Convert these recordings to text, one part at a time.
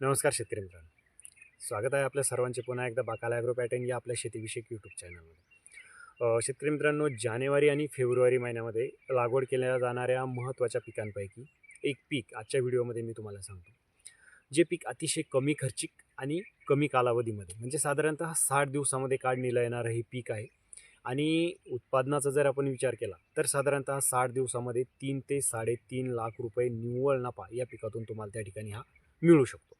नमस्कार शेतकरी मित्रांनो. स्वागत आहे आपल्या सर्वांचे पुन्हा एकदा बाकाला ॲग्रो पॅटर्न या आपल्या शेतीविषयक यूट्यूब चॅनलमध्ये शेतकरी मित्रांनो जानेवारी आणि फेब्रुवारी महिन्यामध्ये लागवड केल्या जाणाऱ्या महत्त्वाच्या पिकांपैकी एक पीक आजच्या व्हिडिओमध्ये मी तुम्हाला सांगतो. जे पीक अतिशय कमी खर्चिक आणि कमी कालावधीमध्ये म्हणजे साधारणतः साठ दिवसामध्ये काढणीला येणारं हे पीक आहे. आणि उत्पादनाचा जर आपण विचार केला तर साधारणतः साठ दिवसामध्ये तीन ते साडेतीन लाख रुपये निव्वळ नफा या पिकातून तुम्हाला त्या ठिकाणी हा मिळू शकतो.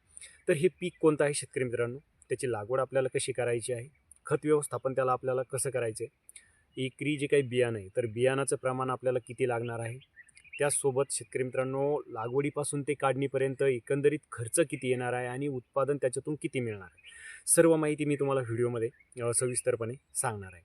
तर हे पीक कोणतं आहे शेतकरी मित्रांनो? त्याची लागवड आपल्याला कशी करायची आहे? खत व्यवस्थापन त्याला आपल्याला कसं करायचं आहे एकरी जे काही बियाणं आहे तर बियाणाचं प्रमाण आपल्याला किती लागणार आहे? त्यासोबत शेतकरी मित्रांनो लागवडीपासून ते काढणीपर्यंत एकंदरीत खर्च किती येणार आहे आणि उत्पादन त्याच्यातून किती मिळणार आहे? सर्व माहिती मी तुम्हाला व्हिडिओमध्ये सविस्तरपणे सांगणार आहे.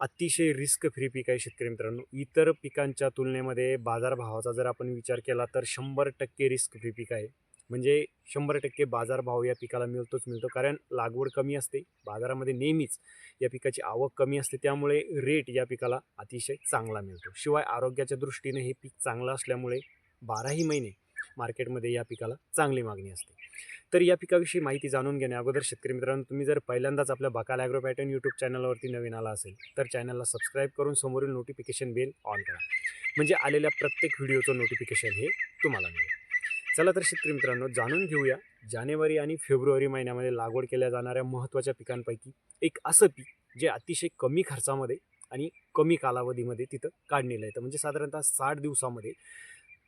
अतिशय रिस्क फ्री पीक आहे शेतकरी मित्रांनो. इतर पिकांच्या तुलनेमध्ये बाजारभावाचा जर आपण विचार केला तर शंभर टक्के रिस्क फ्री पीक आहे. म्हणजे शंभर टक्के बाजारभाव या पिकाला मिळतोच मिळतो. कारण लागवड कमी असते. बाजारामध्ये नेहमीच या पिकाची आवक कमी असते. त्यामुळे रेट या पिकाला अतिशय चांगला मिळतो. शिवाय आरोग्याच्या दृष्टीने हे पीक चांगलं असल्यामुळे बाराही महिने मार्केटमध्ये या पिकाला चांगली मागणी असते. तर या पिकाविषयी माहिती जाणून घेण्या अगोदर शेतकरी मित्रांनो तुम्ही जर पहिल्यांदाच आपल्या बकाल ॲग्रो पॅटर्न यूट्यूब चॅनलवरती नवीन आला असेल तर चॅनलला सबस्क्राईब करून समोरील नोटिफिकेशन बेल ऑन करा. म्हणजे आलेल्या प्रत्येक व्हिडिओचं नोटिफिकेशन हे तुम्हाला मिळेल. चला तर शेतकरी मित्रांनो जाणून घेऊया जानेवारी आणि फेब्रुवारी महिन्यामध्ये लागवड केल्या जाणाऱ्या महत्त्वाच्या पिकांपैकी एक असं पीक जे अतिशय कमी खर्चामध्ये आणि कमी कालावधीमध्ये तिथं काढलेलं येतं म्हणजे साधारणतः साठ दिवसामध्ये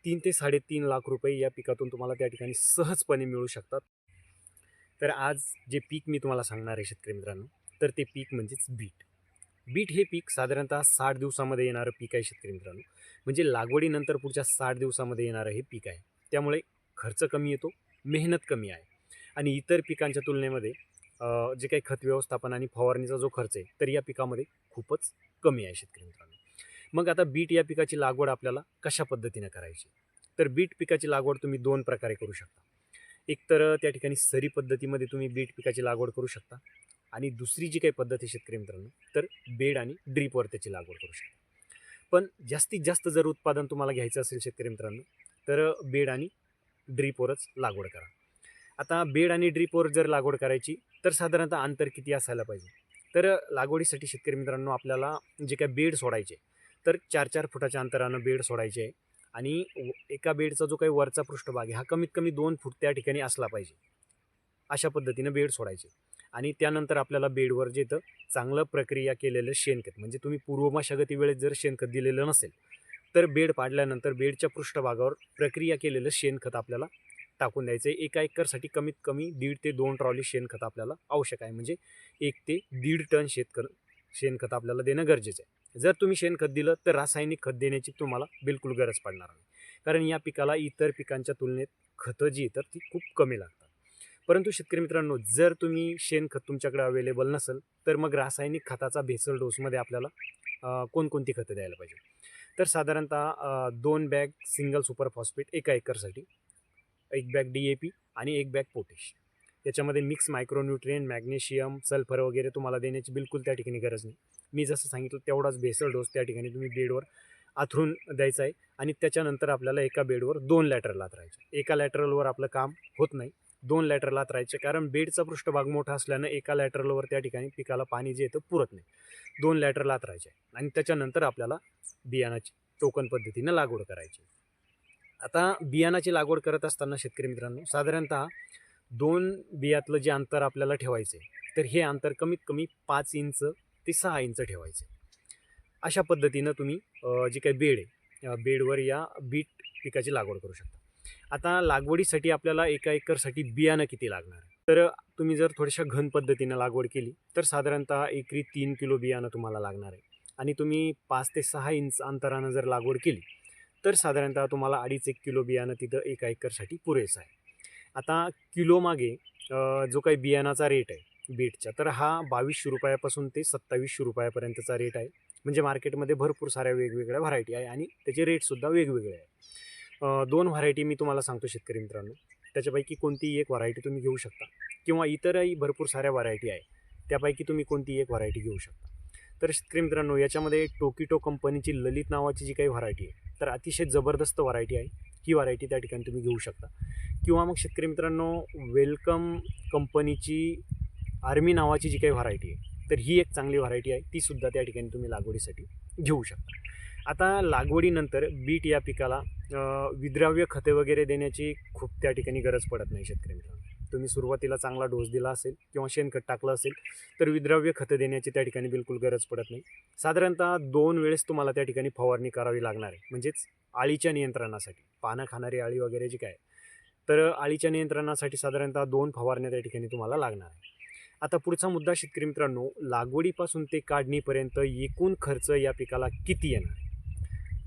तीन ते साडेतीन लाख रुपये या पिकातून तुम्हाला त्या ठिकाणी सहजपणे मिळू शकतात. तर आज जे पीक मी तुम्हाला सांगणार आहे शेतकरी मित्रांनो तर ते पीक म्हणजेच बीट. बीट हे पीक साधारणतः साठ दिवसामध्ये येणारं पीक आहे शेतकरी मित्रांनो. म्हणजे लागवडीनंतर पुढच्या साठ दिवसामध्ये येणारं हे पीक आहे. त्यामुळे खर्च कमी येतो मेहनत कमी आहे. आणि इतर पिकांच्या तुलनेमध्ये जे काही खत व्यवस्थापन आणि फवारणीचा जो खर्च आहे तर या पिकामध्ये खूपच कमी आहे शेतकरी मित्रांनो. मग आता बीट या पिकाची लागवड आपल्याला कशा पद्धतीने करायची? तर बीट पिकाची लागवड तुम्ही दोन प्रकारे करू शकता. एक तर त्या ठिकाणी सरी पद्धतीमध्ये तुम्ही बीट पिकाची लागवड करू शकता. आणि दुसरी जी काही पद्धत आहे शेतकरी मित्रांनो तर बेड आणि ड्रीपवर त्याची लागवड करू शकता. पण जास्तीत जास्त जर उत्पादन तुम्हाला घ्यायचं असेल शेतकरी मित्रांनो तर बेड आणि ड्रीपवरच लागवड करा. आता बेड आणि ड्रीपवर जर लागवड करायची तर साधारणतः अंतर किती असायला पाहिजे? तर लागवडीसाठी शेतकरी मित्रांनो आपल्याला जे काय बेड सोडायचे तर चार चार फुटाच्या अंतरानं बेड सोडायचे आहे आणि व- एका बेडचा जो काही वरचा पृष्ठभाग आहे हा कमीत कमी दोन फूट त्या ठिकाणी असला पाहिजे. अशा पद्धतीनं बेड सोडायचे आणि त्यानंतर आपल्याला बेडवर जे तर चांगलं प्रक्रिया केलेलं शेणखत. म्हणजे तुम्ही पूर्व मशागती वेळेत जर शेणखत दिलेलं नसेल तर बेड पाडल्यानंतर बेडच्या पृष्ठभागावर प्रक्रिया केलेलं शेणखत आपल्याला टाकून द्यायचं आहे. एका एकरसाठी कमीत कमी दीड ते दोन ट्रॉली शेणखत आपल्याला आवश्यक आहे. म्हणजे एक ते दीड टन शेतकर शेणखत आपल्याला देणं गरजेचं आहे. जर तुम्ही शेणखत दिलं तर रासायनिक खत देण्याची तुम्हाला बिलकुल गरज पडणार नाही. कारण या पिकाला इतर पिकांच्या तुलनेत खतं जी येतात ती खूप कमी लागतात. परंतु शेतकरी मित्रांनो जर तुम्ही शेणखत तुमच्याकडे अवेलेबल नसेल तर मग रासायनिक खताचा भेसळ डोसमध्ये आपल्याला कोणकोणती खतं द्यायला पाहिजे? तर साधारणतः दोन बॅग सिंगल सुपर फॉस्फेट एका एकरसाठी एक बॅग डी ए पी आणि एक बॅग पोटॅश. याच्यामध्ये मिक्स मायक्रोन्यूट्रियन मॅग्नेशियम सल्फर वगैरे तुम्हाला देण्याची बिलकुल त्या ठिकाणी गरज नाही. मी जसं सांगितलं तेवढाच भेसळ डोस त्या ठिकाणी तुम्ही बेडवर आथरून द्यायचा आहे आणि त्याच्यानंतर आपल्याला एका बेडवर दोन लॅटरल आथरायचे एका लॅटरलवर आपलं काम होत नाही. दोन लॅटर लातरायचे कारण बेडचा पृष्ठभाग मोठा असल्यानं एका लॅटरलवर त्या ठिकाणी पिकाला पाणी जे येतं पुरत नाही. दोन लॅटर लातरायचे आणि त्याच्यानंतर आपल्याला बियाणाची टोकन पद्धतीनं लागवड करायची. आता बियाणाची लागवड करत असताना शेतकरी मित्रांनो साधारणतः दोन बियातलं जे अंतर आपल्याला ठेवायचं आहे तर हे अंतर कमीत कमी पाच इंच ते सहा इंच ठेवायचे. अशा पद्धतीनं तुम्ही जे काही बेड आहे बेडवर या बीट पिकाची लागवड करू शकता. आता लागवडीसाठी आपल्याला एका एकरसाठी बियाणं किती लागणार? तर तुम्ही जर थोड्याशा घन पद्धतीनं लागवड केली तर साधारणतः एकरी तीन किलो बियाणं तुम्हाला लागणार आहे. आणि तुम्ही पाच ते सहा इंच अंतरानं जर लागवड केली तर साधारणतः तुम्हाला अडीच एक किलो बियाणं तिथं एका एकरसाठी पुरेसं आहे. आता किलोमागे जो काही बियाणाचा रेट आहे बीटचा तर हा बावीसशे रुपयापासून ते सत्तावीसशे रुपयापर्यंतचा रेट आहे. म्हणजे मार्केटमध्ये भरपूर साऱ्या वेगवेगळ्या व्हरायटी आहे आणि त्याचे रेटसुद्धा वेगवेगळे आहे. दोन व्हरायटी मी तुम्हाला सांगतो शेतकरी मित्रांनो. त्याच्यापैकी कोणतीही एक व्हरायटी तुम्ही घेऊ शकता. किंवा इतरही भरपूर साऱ्या व्हरायटी आहे त्यापैकी तुम्ही कोणतीही एक व्हरायटी घेऊ शकता. तर शेतकरी मित्रांनो याच्यामध्ये टोकिटो कंपनीची ललित नावाची जी काही व्हरायटी आहे तर अतिशय जबरदस्त व्हरायटी आहे. ही व्हरायटी त्या ठिकाणी तुम्ही घेऊ शकता. किंवा मग शेतकरी मित्रांनो वेलकम कंपनीची आर्मी नावाची जी काही व्हरायटी आहे तर ही एक चांगली व्हरायटी आहे. ती सुद्धा त्या ठिकाणी तुम्ही लागवडीसाठी घेऊ शकता. आता लागवडीनंतर बीट या पिकाला विद्राव्य खते वगैरे देण्याची खूप त्या ठिकाणी गरज पडत नाही शेतकरी मित्रांनो. तुम्ही सुरुवातीला चांगला डोस दिला असेल किंवा शेणखत टाकलं असेल तर विद्राव्य खतं देण्याची त्या ठिकाणी बिलकुल गरज पडत नाही. साधारणतः दोन वेळेस तुम्हाला त्या ठिकाणी फवारणी करावी लागणार आहे. म्हणजेच आळीच्या नियंत्रणासाठी. पानं खाणारी आळी वगैरे जी काय तर आळीच्या नियंत्रणासाठी साधारणतः दोन फवारण्या त्या ठिकाणी तुम्हाला लागणार आहे. आता पुढचा मुद्दा शेतकरी मित्रांनो लागवडीपासून ते काढणीपर्यंत एकूण खर्च या पिकाला किती येणार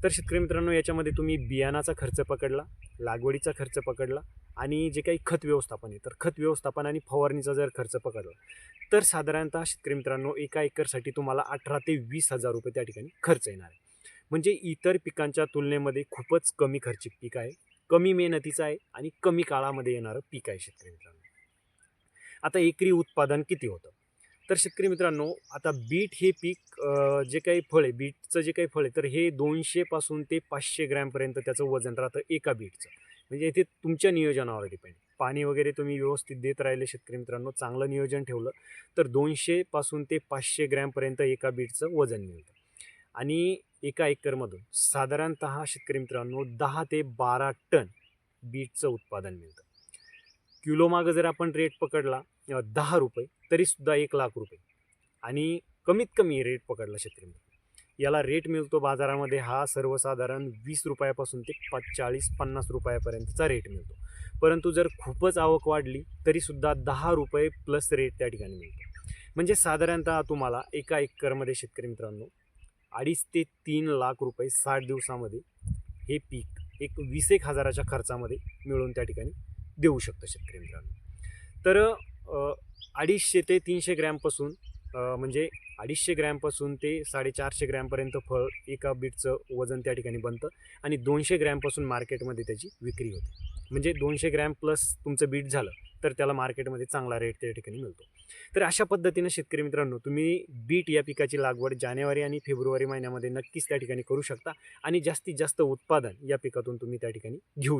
तर शेतकरी मित्रांनो याच्यामध्ये तुम्ही बियाणाचा खर्च पकडला लागवडीचा खर्च पकडला आणि जे काही खत व्यवस्थापन आहे तर खत व्यवस्थापन आणि फवारणीचा जर खर्च पकडला तर साधारणतः शेतकरी मित्रांनो एका एकरसाठी तुम्हाला अठरा ते वीस हजार रुपये त्या ठिकाणी खर्च येणार आहे. म्हणजे इतर पिकांच्या तुलनेमध्ये खूपच कमी खर्चिक पीक आहे कमी मेहनतीचं आहे आणि कमी काळामध्ये येणारं पीक आहे शेतकरी मित्रांनो. आता एकरी उत्पादन किती होतं? तर शेतकरी मित्रांनो आता बीट हे पीक जे काही फळ आहे बीटचं जे काही फळ आहे तर हे दोनशेपासून ते पाचशे ग्रॅमपर्यंत त्याचं वजन राहतं एका बीटचं. म्हणजे इथे तुमच्या नियोजनावर डिपेंड पाणी वगैरे तुम्ही व्यवस्थित देत राहिले शेतकरी मित्रांनो चांगलं नियोजन ठेवलं तर दोनशेपासून ते पाचशे ग्रॅमपर्यंत एका बीटचं वजन मिळतं. आणि एका एकरमधून साधारणत शेतकरी मित्रांनो दहा ते बारा टन बीटचं उत्पादन मिळतं. किलोमागं जर आपण रेट पकडला दहा रुपये तरीसुद्धा एक लाख रुपये. आणि कमीत कमी रेट पकडला शेतकरी याला रेट मिळतो बाजारामध्ये हा सर्वसाधारण वीस रुपयापासून ते पाच चाळीस पन्नास रुपयापर्यंतचा रेट मिळतो. परंतु जर खूपच आवक वाढली तरीसुद्धा दहा रुपये प्लस रेट त्या ठिकाणी मिळतो. म्हणजे साधारणतः तुम्हाला एका एकरमध्ये शेतकरी मित्रांनो अडीच ते तीन लाख रुपये साठ दिवसामध्ये हे पीक एक वीस एक हजाराच्या खर्चामध्ये मिळून त्या ठिकाणी देऊ शकतं शेतकरी मित्रांनो. तर अडीचशे ते तीनशे ग्रॅमपासून म्हणजे अडीचशे ग्रॅमपासून ते साडेचारशे ग्रॅमपर्यंत फळ एका बीटचं वजन त्या ठिकाणी बनतं आणि दोनशे ग्रॅमपासून मार्केटमध्ये त्याची विक्री होते. म्हणजे दोनशे ग्रॅम प्लस तुमचं बीट झालं तर त्याला मार्केटमध्ये चांगला रेट त्या ठिकाणी मिळतो. तर अशा पद्धतीनं शेतकरी मित्रांनो तुम्ही बीट या पिकाची लागवड जानेवारी आणि फेब्रुवारी महिन्यामध्ये नक्कीच त्या ठिकाणी करू शकता आणि जास्तीत जास्त उत्पादन या पिकातून तुम्ही त्या ठिकाणी घेऊ शकता.